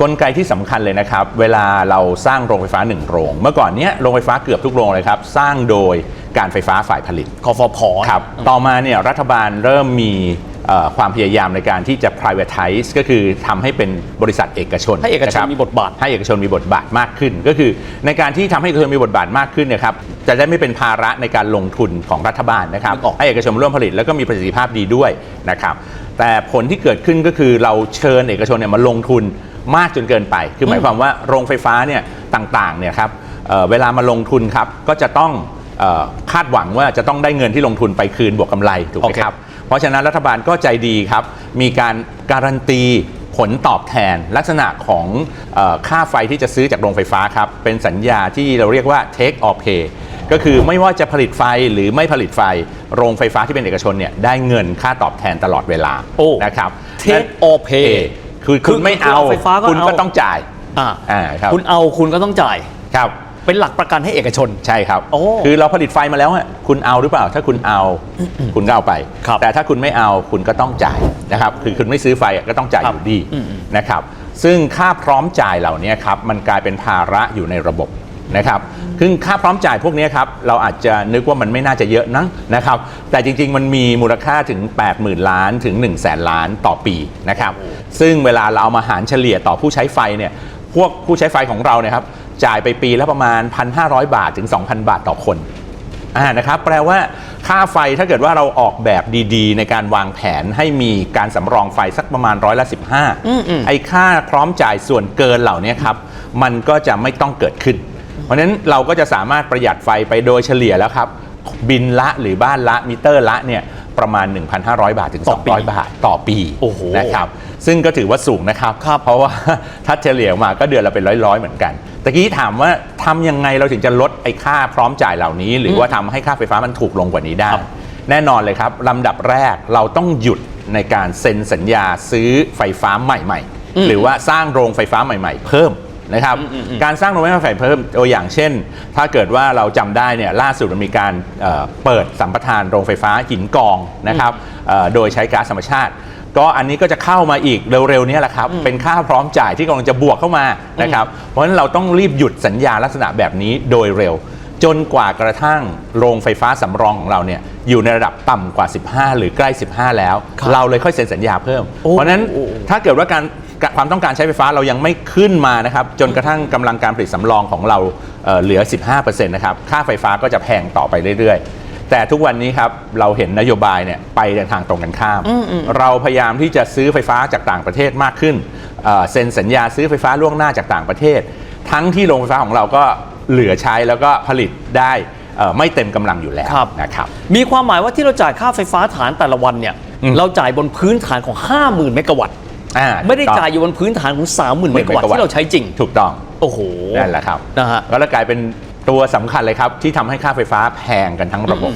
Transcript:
กลไกที่สำคัญเลยนะครับ เวลาเราสร้างโรงไฟฟ้าหนึ่งโรง เมื่อก่อนเนี้ยโรงไฟฟ้าเกือบทุกโรงเลยครับ สร้างโดยการไฟฟ้าฝ่ายผลิตคอฟพครับต่อมาเนี่ยรัฐบาลเริ่มมีเอ่อ ความพยายามในการที่จะ privatize ก็คือทำให้เป็นบริษัทเอกชนให้เอกชนครับมีบทบาทให้เอกชนมีบทบาทมากขึ้น ก็คือในการที่ทำให้เอกชนมีบทบาทมากขึ้นเนี่ยครับจะได้ไม่เป็นภาระในการลงทุนของรัฐบาลนะครับนึกออกให้เอกชนมาร่วมผลิตแล้วก็มีประสิทธิภาพดีด้วยนะครับแต่ผลที่เกิดขึ้นก็คือเราเชิญเอกชนเนี่ยมาลงทุนมากจนเกินไป คือหมายความว่าโรงไฟฟ้าเนี่ยต่างๆเนี่ยครับเอ่อเวลามาลงทุนครับก็จะต้องเอ่อ คาดหวังว่าจะต้องได้เงินที่ลงทุนไปคืนบวกกำไรถูกไหมโอเคครับ เพราะฉะนั้นรัฐบาลก็ใจดีครับ มีการการันตีผลตอบแทนลักษณะของเออค่าไฟที่จะซื้อจากโรงไฟฟ้าครับ เป็นสัญญาที่เราเรียกว่า take or pay ก็คือไม่ว่าจะผลิตไฟหรือไม่ผลิตไฟ โรงไฟฟ้าที่เป็นเอกชนเนี่ยได้เงินค่าตอบแทนตลอดเวลาโอ้นะครับ Take or pay คือคืคุณอไม่คือเอาเอาไฟฟ้าก็คุณก็เอาต้องจ่ายอ่าอ่าครับคุณเอาคุณก็ต้องจ่ายครับ เป็นหลักประกันให้เอกชน ใช่ครับ โอ้คือเราผลิตไฟมาแล้วอะคุณเอาหรือเปล่า ถ้าคุณเอาคุณก็เอาไป ครับแต่ถ้าคุณไม่เอาคุณก็ต้องจ่ายนะครับ คือคุณไม่ซื้อไฟอะก็ต้องจ่ายครัอบยู่ดีอืม นะครับ ซึ่งค่าพร้อมจ่ายเหล่านี้ครับมันกลายเป็นภาระอยู่ในระบบนะครับซึ่งค่าพร้อมจ่ายพวกนี้ครับเราอาจจะนึกว่ามันไม่น่าจะเยอะนักนะครับ แต่จริงๆมันมีมูลค่าถึง 80,000 ล้านถึง 1 0 0 0 0แสนล้านต่อปีนะครับ ซึ่งเวลาเราเอามาหารเฉลี่ยต่อผู้ใช้ไฟเนี่ย พวกผู้ใช้ไฟของเราเนี่ยครับ จ่ายไปปีละประมาณ 1,500 บาทถึง 2,000 บาทต่อคนอ่านะครับแปลว่าค่าไฟถ้าเกิดว่าเราออกแบบดีๆ ในการวางแผนให้มีการสำรองไฟสักประมาณร้อยละ15ไอ้ค่าพร้อมจ่ายส่วนเกินเหล่านี้ครับ มันก็จะไม่ต้องเกิดขึ้น เพราะฉะนั้นเราก็จะสามารถประหยัดไฟไปโดยเฉลี่ยแล้วครับ บินละหรือบ้านละมิเตอร์ละเนี่ยประมาณ 1,500 บาทถึงต่อปี200 บาทต่อปีโอ้โหนะครับ ซึ่งก็ถือว่าสูงนะครับครับเพราะว่าถ้าเฉลี่ยออกมาก็เดือนละเป็นร้อยๆ เหมือนกัน ตะกี้ถามว่าทำยังไงเราถึงจะลดไอ้ค่าพร้อมจ่ายเหล่านี้ หรือว่าทำให้ค่าไฟฟ้ามันถูกลงกว่านี้ได้ครับแน่นอนเลยครับลำดับแรกเราต้องหยุดในการเซ็นสัญญาซื้อไฟฟ้าใหม่อืมๆหรือว่าสร้างโรงไฟฟ้าใหม่ ๆ เพิ่มนะครับการสร้างโรงไฟฟ้าใหม่เพิ่มตัวอย่างเช่น ถ้าเกิดว่าเราจำได้เนี่ยล่าสุดมันมีการเอ่อเปิดสัมปทานโรงไฟฟ้าหินกองนะครับเอ่อโดยใช้ก๊าซธรรมชาติ ก็อันนี้ก็จะเข้ามาอีกเร็วๆเนี้แหละครับ เป็นค่าพร้อมจ่ายที่กำลังจะบวกเข้ามานะครับ เพราะฉะนั้นเราต้องรีบหยุดสัญญาลักษณะแบบนี้โดยเร็ว จนกว่ากระทั่งโรงไฟฟ้าสำรองของเราเนี่ยอยู่ในระดับต่ำกว่า 15 หรือใกล้ 15 แล้วครับเราเลยค่อยเซ็นสัญญาเพิ่มโอ้เพราะฉะนั้นโอ้ถ้าเกิดว่าการความต้องการใช้ไฟฟ้าเรายังไม่ขึ้นมานะครับ จนกระทั่งกำลังการผลิตสำรองของเราเอ่อเหลือ 15%นะครับ ค่าไฟฟ้าก็จะแพงต่อไปเรื่อยๆ แต่ทุกวันนี้ครับเราเห็นนโยบายเนี่ยไปในทางตรงกันข้าม เราพยายามที่จะซื้อไฟฟ้าจากต่างประเทศมากขึ้นเอ่อเซ็นสัญญาซื้อไฟฟ้าล่วงหน้าจากต่างประเทศ ทั้งที่โรงไฟฟ้าของเราก็เหลือใช้แล้วก็ผลิตได้เอ่อไม่เต็มกำลังอยู่แล้วครับนะครับมีความหมายว่าที่เราจ่ายค่าไฟฟ้าฐานแต่ละวันเนี่ยอืมเราจ่ายบนพื้นฐานของ 50,000เมกะวัตต์อ่าไม่ได้ถูกต้องจ่ายอยู่บนพื้นฐานของ 30,000เมกะวัตต์ที่เราใช้จริง ถูกต้องโอ้โหนั่นแหละครับนะฮะก็เลยกลายเป็น ตัวสำคัญเลยครับที่ทำให้ค่าไฟฟ้าแพงกันทั้งระบบ